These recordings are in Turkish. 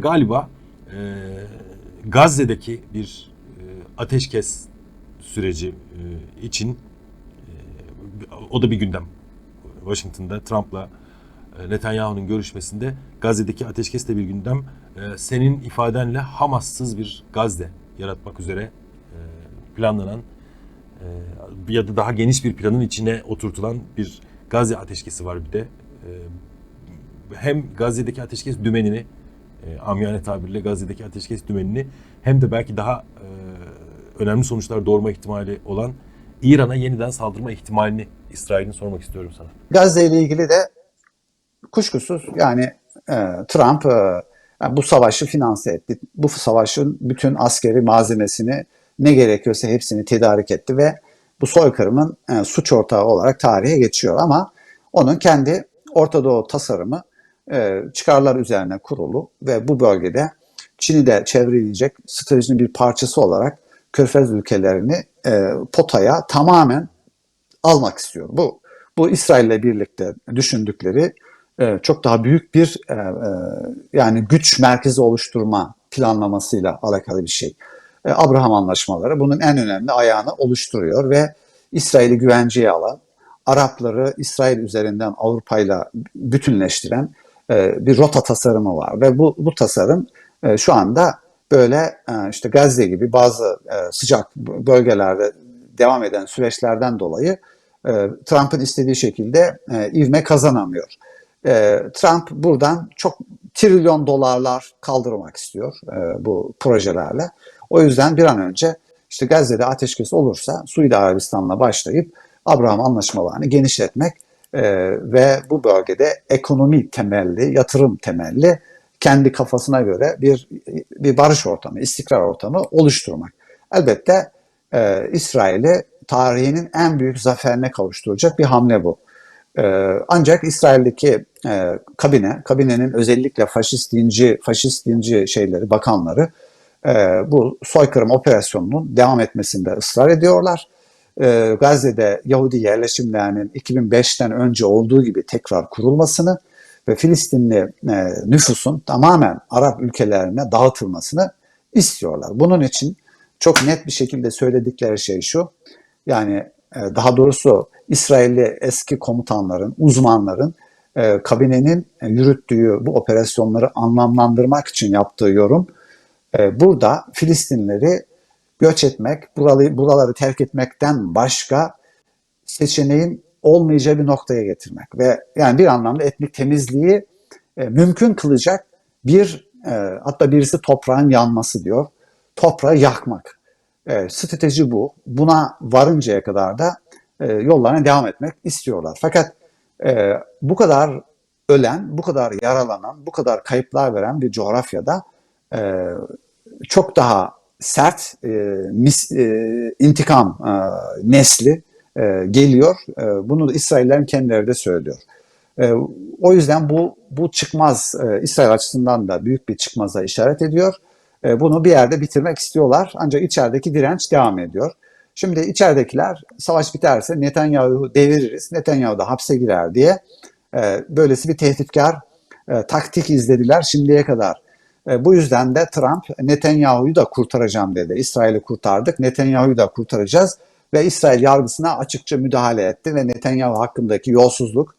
Galiba e, Gazze'deki bir e, ateşkes süreci e, için e, o da bir gündem. Washington'da Trump'la e, Netanyahu'nun görüşmesinde Gazze'deki ateşkes de bir gündem. E, senin ifadenle Hamas'sız bir Gazze yaratmak üzere e, planlanan e, ya da daha geniş bir planın içine oturtulan bir Gazze ateşkesi var bir de. E, hem Gazze'deki ateşkes dümenini, e, amiyane tabirle Gazze'deki ateşkes dümenini hem de belki daha e, önemli sonuçlar doğurma ihtimali olan İran'a yeniden saldırma ihtimalini İsrail'in sormak istiyorum sana. Gazze ile ilgili de kuşkusuz yani e, Trump e, yani bu savaşı finanse etti. Bu savaşın bütün askeri malzemesini ne gerekiyorsa hepsini tedarik etti ve bu soykırımın e, suç ortağı olarak tarihe geçiyor ama onun kendi Orta Doğu tasarımı e, çıkarlar üzerine kurulu ve bu bölgede Çin'i de çevreleyecek stratejinin bir parçası olarak Körfez ülkelerini e, potaya tamamen almak istiyor. Bu bu İsrail'le birlikte düşündükleri e, çok daha büyük bir e, e, yani güç merkezi oluşturma planlamasıyla alakalı bir şey. E, Abraham anlaşmaları bunun en önemli ayağını oluşturuyor ve İsrail'i güvenceye alan, Arapları İsrail üzerinden Avrupa'yla bütünleştiren e, bir rota tasarımı var ve bu bu tasarım e, şu anda böyle e, işte Gazze gibi bazı sıcak bölgelerde devam eden süreçlerden dolayı e, Trump'ın istediği şekilde ivme kazanamıyor. Trump buradan çok trilyon dolarlar kaldırmak istiyor bu projelerle. O yüzden bir an önce işte Gazze'de ateşkes olursa Suudi Arabistan'la başlayıp Abraham anlaşmalarını genişletmek e, ve bu bölgede ekonomi temelli, yatırım temelli kendi kafasına göre bir bir barış ortamı, istikrar ortamı oluşturmak. Elbette e, İsrail'i tarihinin en büyük zaferine kavuşturacak bir hamle bu. E, ancak İsrail'deki e, kabine, kabinenin özellikle faşist dinci, faşist dinci şeyleri, bakanları e, bu soykırım operasyonunun devam etmesinde ısrar ediyorlar. E, Gazze'de Yahudi yerleşimlerinin 2005'ten önce olduğu gibi tekrar kurulmasını ve Filistinli e, nüfusun tamamen Arap ülkelerine dağıtılmasını istiyorlar. Bunun için çok net bir şekilde söyledikleri şey şu. Yani e, daha doğrusu İsrailli eski komutanların, uzmanların e, kabinenin yürüttüğü bu operasyonları anlamlandırmak için yaptığı yorum e, burada Filistinleri göç etmek, buraları, buraları terk etmekten başka seçeneğin olmayacağı bir noktaya getirmek ve yani bir anlamda etnik temizliği e, mümkün kılacak bir e, hatta birisi toprağın yanması diyor. Toprağı yakmak. E, strateji bu. Buna varıncaya kadar da e, yollarına devam etmek istiyorlar. Fakat e, bu kadar ölen, bu kadar yaralanan, bu kadar kayıplar veren bir coğrafyada e, çok daha sert e, mis, e, intikam e, nesli e, geliyor. E, bunu da İsraillerin kendileri de söylüyor. E, o yüzden bu bu çıkmaz e, İsrail açısından da büyük bir çıkmaza işaret ediyor. E, bunu bir yerde bitirmek istiyorlar ancak içerideki direnç devam ediyor. Şimdi içeridekiler savaş biterse Netanyahu deviririz, Netanyahu da hapse girer diye e, böylesi bir tehditkar e, taktik izlediler şimdiye kadar. E, bu yüzden de Trump Netanyahu'yu da kurtaracağım dedi. İsrail'i kurtardık, Netanyahu'yu da kurtaracağız ve İsrail yargısına açıkça müdahale etti ve Netanyahu hakkındaki yolsuzluk,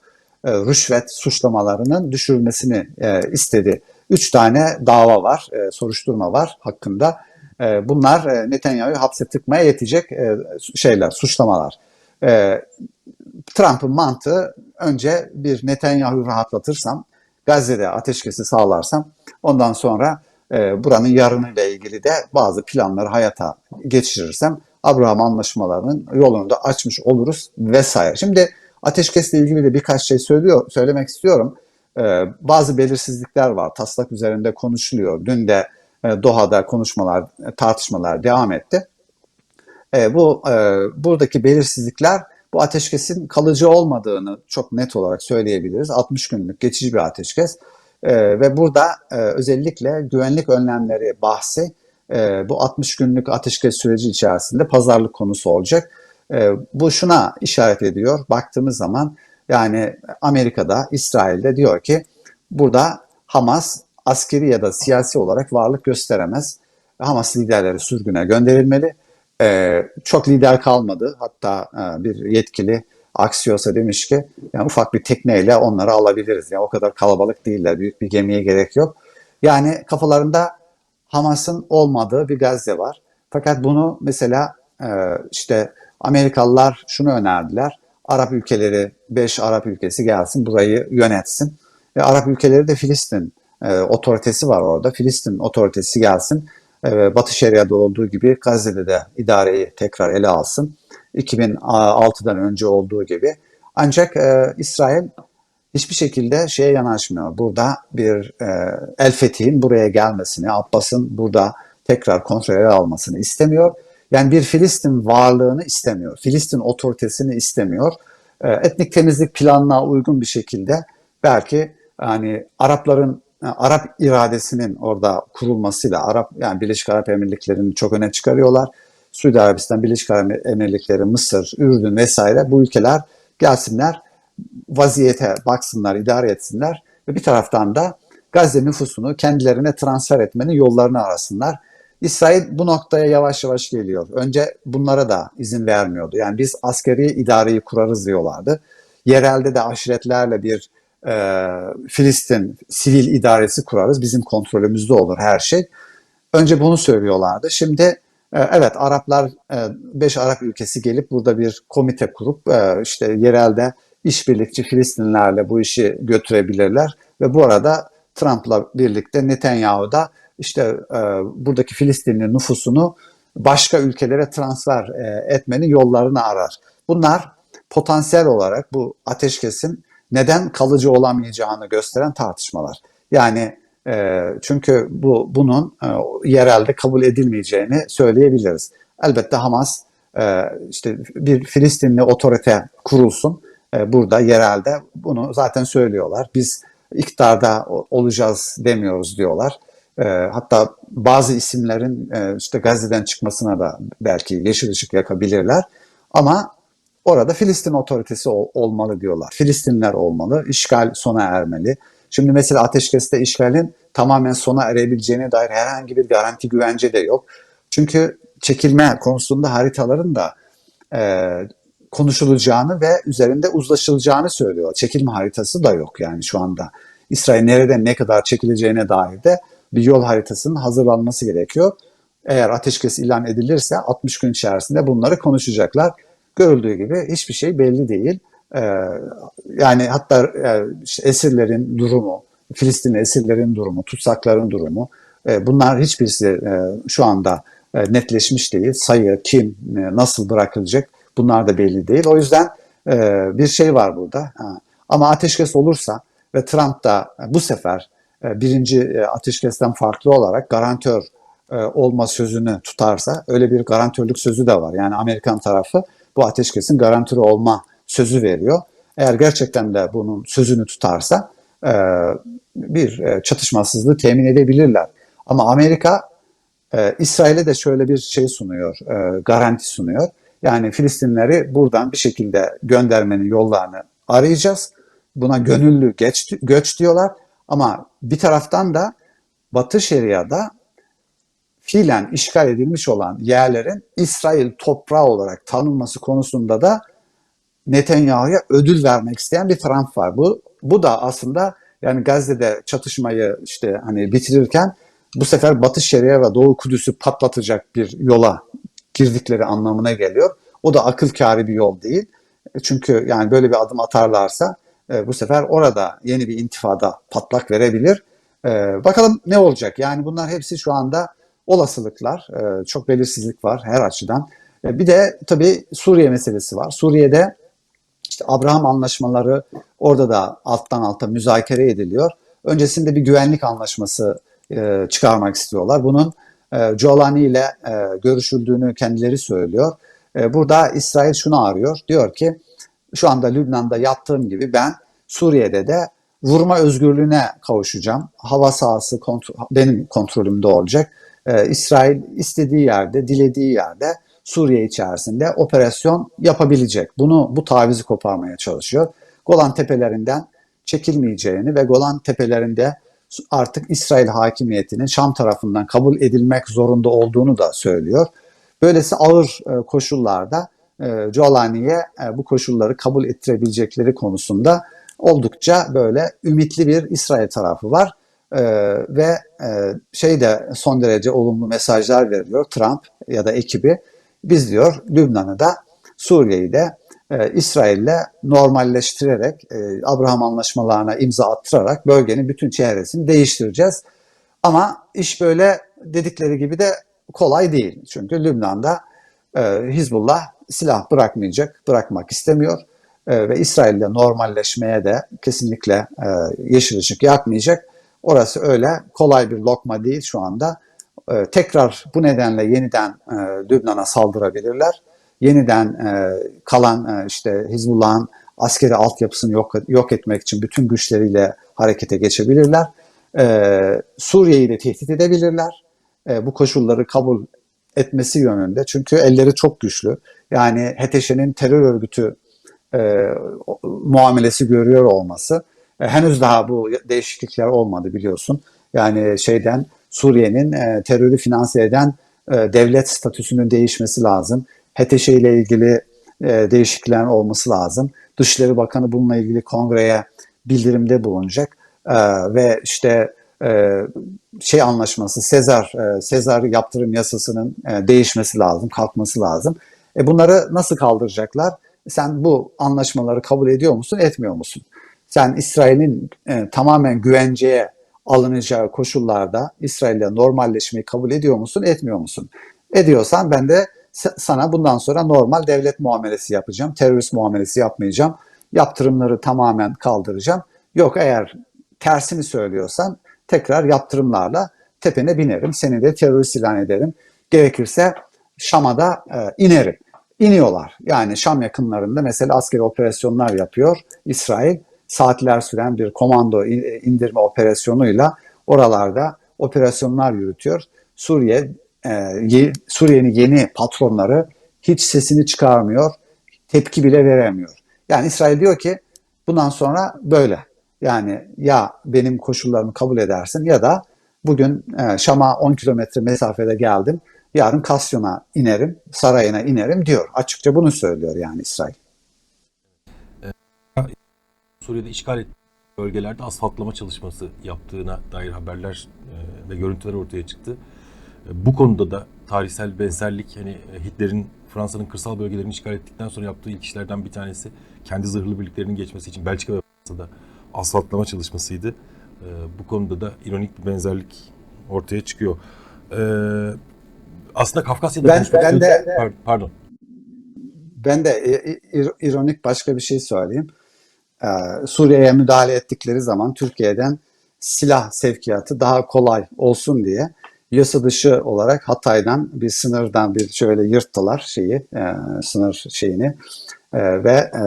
e, rüşvet suçlamalarının düşürülmesini e, istedi. Üç tane dava var, soruşturma var hakkında. Bunlar Netanyahu'yu hapse tıkmaya yetecek şeyler, suçlamalar. Trump'ın mantığı önce bir Netanyahu'yu rahatlatırsam, Gazze'de ateşkesi sağlarsam ondan sonra e, buranın yarınıyla ilgili de bazı planları hayata geçirirsem Abraham anlaşmalarının yolunu da açmış oluruz vesaire. Şimdi ateşkesle ilgili de birkaç şey söylüyor, söylemek istiyorum. Ee, bazı belirsizlikler var. Taslak üzerinde konuşuluyor. Dün de e, Doha'da konuşmalar, tartışmalar devam etti. E, bu e, buradaki belirsizlikler bu ateşkesin kalıcı olmadığını çok net olarak söyleyebiliriz. 60 günlük geçici bir ateşkes. E, ve burada e, özellikle güvenlik önlemleri bahsi e, bu 60 günlük ateşkes süreci içerisinde pazarlık konusu olacak. E, bu şuna işaret ediyor. Baktığımız zaman yani Amerika'da, İsrail'de diyor ki burada Hamas askeri ya da siyasi olarak varlık gösteremez. Hamas liderleri sürgüne gönderilmeli. Ee, çok lider kalmadı. Hatta e, bir yetkili Axios'a demiş ki yani ufak bir tekneyle onları alabiliriz. Yani o kadar kalabalık değiller. Büyük bir gemiye gerek yok. Yani kafalarında Hamas'ın olmadığı bir Gazze var. Fakat bunu mesela e, işte Amerikalılar şunu önerdiler. Arap ülkeleri, 5 Arap ülkesi gelsin burayı yönetsin. Ve Arap ülkeleri de Filistin e, otoritesi var orada. Filistin otoritesi gelsin. E, Batı Şeria'da olduğu gibi Gazze'de de idareyi tekrar ele alsın. 2006'dan önce olduğu gibi. Ancak e, İsrail hiçbir şekilde şeye yanaşmıyor. Burada bir e, El Fethi'nin buraya gelmesini, Abbas'ın burada tekrar kontrol almasını istemiyor. Yani bir Filistin varlığını istemiyor. Filistin otoritesini istemiyor. E, etnik temizlik planına uygun bir şekilde belki yani Arapların Arap iradesinin orada kurulmasıyla Arap yani Birleşik Arap Emirlikleri'ni çok öne çıkarıyorlar. Suudi Arabistan, Birleşik Arap Emirlikleri, Mısır, Ürdün vesaire bu ülkeler gelsinler vaziyete baksınlar, idare etsinler ve bir taraftan da Gazze nüfusunu kendilerine transfer etmenin yollarını arasınlar. İsrail bu noktaya yavaş yavaş geliyor. Önce bunlara da izin vermiyordu. Yani biz askeri idareyi kurarız diyorlardı. Yerelde de aşiretlerle bir e, Filistin sivil idaresi kurarız. Bizim kontrolümüzde olur her şey. Önce bunu söylüyorlardı. Şimdi e, evet Araplar 5 e, Arap ülkesi gelip burada bir komite kurup e, işte yerelde işbirlikçi Filistinlerle bu işi götürebilirler ve bu arada Trump'la birlikte Netanyahu da işte e, buradaki Filistinli nüfusunu başka ülkelere transfer e, etmenin yollarını arar. Bunlar potansiyel olarak bu ateşkesin neden kalıcı olamayacağını gösteren tartışmalar. Yani e, çünkü bu bunun e, yerelde kabul edilmeyeceğini söyleyebiliriz. Elbette Hamas e, işte bir Filistinli otorite kurulsun e, burada yerelde bunu zaten söylüyorlar. Biz iktidarda olacağız demiyoruz diyorlar. E, hatta bazı isimlerin e, işte Gazze'den çıkmasına da belki yeşil ışık yakabilirler. Ama orada Filistin otoritesi olmalı diyorlar. Filistinler olmalı, işgal sona ermeli. Şimdi mesela ateşkeste işgalin tamamen sona erebileceğine dair herhangi bir garanti güvence de yok. Çünkü çekilme konusunda haritaların da e, konuşulacağını ve üzerinde uzlaşılacağını söylüyor. Çekilme haritası da yok yani şu anda. İsrail nereden ne kadar çekileceğine dair de bir yol haritasının hazırlanması gerekiyor. Eğer ateşkes ilan edilirse 60 gün içerisinde bunları konuşacaklar. Görüldüğü gibi hiçbir şey belli değil. Ee, yani hatta e, esirlerin durumu, Filistin esirlerin durumu, tutsakların durumu e, bunlar hiçbirisi e, şu anda netleşmiş değil. Sayı, kim, nasıl bırakılacak Bunlar da belli değil. O yüzden bir şey var burada. Ama ateşkes olursa ve Trump da bu sefer birinci ateşkesten farklı olarak garantör olma sözünü tutarsa öyle bir garantörlük sözü de var. Yani Amerikan tarafı bu ateşkesin garantörü olma sözü veriyor. Eğer gerçekten de bunun sözünü tutarsa e, bir e, çatışmasızlığı temin edebilirler. Ama Amerika e, İsrail'e de şöyle bir şey sunuyor, e, garanti sunuyor. Yani Filistinleri buradan bir şekilde göndermenin yollarını arayacağız. Buna gönüllü geç, göç diyorlar. Ama bir taraftan da Batı Şeria'da fiilen işgal edilmiş olan yerlerin İsrail toprağı olarak tanınması konusunda da Netanyahu'ya ödül vermek isteyen bir Trump var. Bu bu da aslında yani Gazze'de çatışmayı işte hani bitirirken bu sefer Batı Şeria ve Doğu Kudüs'ü patlatacak bir yola girdikleri anlamına geliyor. O da akıl kârı bir yol değil. Çünkü yani böyle bir adım atarlarsa e, bu sefer orada yeni bir intifada patlak verebilir. E, bakalım ne olacak? Yani bunlar hepsi şu anda olasılıklar. E, çok belirsizlik var her açıdan. E, bir de tabii Suriye meselesi var. Suriye'de işte Abraham anlaşmaları orada da alttan alta müzakere ediliyor. Öncesinde bir güvenlik anlaşması e, çıkarmak istiyorlar. Bunun e, Jolani ile e, görüşüldüğünü kendileri söylüyor. E, burada İsrail şunu arıyor. Diyor ki şu anda Lübnan'da yaptığım gibi ben Suriye'de de vurma özgürlüğüne kavuşacağım. Hava sahası kontrol, benim kontrolümde olacak. İsrail istediği yerde, dilediği yerde Suriye içerisinde operasyon yapabilecek. Bunu bu tavizi koparmaya çalışıyor. Golan tepelerinden çekilmeyeceğini ve Golan tepelerinde artık İsrail hakimiyetinin Şam tarafından kabul edilmek zorunda olduğunu da söylüyor. Böylesi ağır e, koşullarda e, Jolani'ye e, bu koşulları kabul ettirebilecekleri konusunda oldukça böyle ümitli bir İsrail tarafı var. E, ve e, şey de son derece olumlu mesajlar veriyor Trump ya da ekibi. Biz diyor Lübnan'ı da Suriye'yi de e, İsrail'le normalleştirerek e, Abraham anlaşmalarına imza attırarak bölgenin bütün çehresini değiştireceğiz. Ama iş böyle dedikleri gibi de kolay değil. Çünkü Lübnan'da e, Hizbullah silah bırakmayacak, bırakmak istemiyor E, ve İsrail'le normalleşmeye de kesinlikle e, yeşil ışık yakmayacak. Orası öyle kolay bir lokma değil şu anda. E, tekrar bu nedenle yeniden e, Lübnan'a saldırabilirler. Yeniden e, kalan e, işte Hizbullah'ın askeri altyapısını yok, yok etmek için bütün güçleriyle harekete geçebilirler. E, Suriye'yi de tehdit edebilirler. E, bu koşulları kabul etmesi yönünde. Çünkü elleri çok güçlü. Yani HTŞ'nin terör örgütü e, muamelesi görüyor olması. E, henüz daha bu değişiklikler olmadı biliyorsun. Yani şeyden Suriye'nin e, terörü finanse eden e, devlet statüsünün değişmesi lazım. HTŞ ile ilgili e, değişiklikler olması lazım. Dışişleri Bakanı bununla ilgili kongreye bildirimde bulunacak. E, ve işte e, şey anlaşması, Sezar, e, Sezar yaptırım yasasının e, değişmesi lazım, kalkması lazım. E bunları nasıl kaldıracaklar? Sen bu anlaşmaları kabul ediyor musun, etmiyor musun? Sen İsrail'in e, tamamen güvenceye alınacağı koşullarda İsrail'le normalleşmeyi kabul ediyor musun, etmiyor musun? Ediyorsan ben de sa- sana bundan sonra normal devlet muamelesi yapacağım. Terörist muamelesi yapmayacağım. Yaptırımları tamamen kaldıracağım. Yok eğer tersini söylüyorsan tekrar yaptırımlarla tepene binerim. Seni de terörist ilan ederim. Gerekirse Şam'a da e, inerim. İniyorlar. Yani Şam yakınlarında mesela askeri operasyonlar yapıyor İsrail. Saatler süren bir komando in- indirme operasyonuyla oralarda operasyonlar yürütüyor. Suriye e, ye- Suriye'nin yeni patronları hiç sesini çıkarmıyor, tepki bile veremiyor. Yani İsrail diyor ki bundan sonra böyle. Yani ya benim koşullarımı kabul edersin ya da bugün e, Şam'a 10 kilometre mesafede geldim. Yarın Kasyon'a inerim, sarayına inerim diyor. Açıkça bunu söylüyor yani İsrail. Suriye'de işgal ettiği bölgelerde asfaltlama çalışması yaptığına dair haberler e, ve görüntüler ortaya çıktı. E, Bu konuda da tarihsel benzerlik hani e, Hitler'in Fransa'nın kırsal bölgelerini işgal ettikten sonra yaptığı ilk işlerden bir tanesi kendi zırhlı birliklerinin geçmesi için Belçika ve Fransa'da asfaltlama çalışmasıydı. Bu konuda da ironik bir benzerlik ortaya çıkıyor. Aslında Kafkasya'da Ben- ben de- Pardon. Ben de ir- ironik başka bir şey söyleyeyim. Ee, Suriye'ye müdahale ettikleri zaman Türkiye'den silah sevkiyatı daha kolay olsun diye yasa dışı olarak Hatay'dan bir sınırdan bir şöyle yırttılar şeyi e, sınır şeyini E, ve e,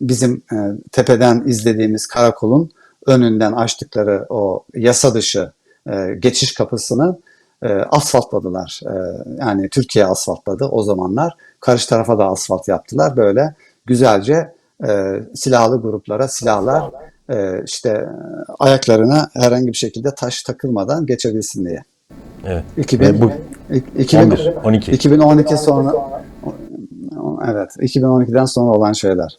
bizim e, tepeden izlediğimiz karakolun önünden açtıkları o yasa dışı e, geçiş kapısını e, asfaltladılar. E, yani Türkiye asfaltladı o zamanlar. Karşı tarafa da asfalt yaptılar. Böyle güzelce e, silahlı gruplara silahlar e, işte e, ayaklarına herhangi bir şekilde taş takılmadan geçebilsin diye. Evet. 2000, Ve bu- ik- 2000 11, 12. 2012 sonra evet 2012'den sonra olan şeyler.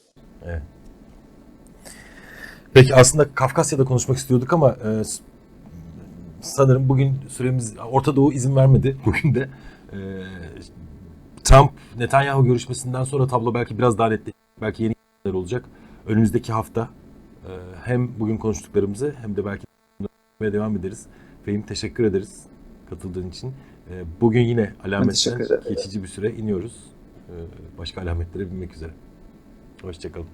Peki aslında Kafkasya'da konuşmak istiyorduk ama e, sanırım bugün süremiz Orta Doğu izin vermedi bugün de. E, Trump Netanyahu görüşmesinden sonra tablo belki biraz daha netleşecek. Belki yeni olacak. Önümüzdeki hafta e, hem bugün konuştuklarımızı hem de belki devam ederiz. Fehim teşekkür ederiz katıldığın için. E, bugün yine alametten geçici bir süre iniyoruz. E, başka alametlere binmek üzere. Hoşçakalın.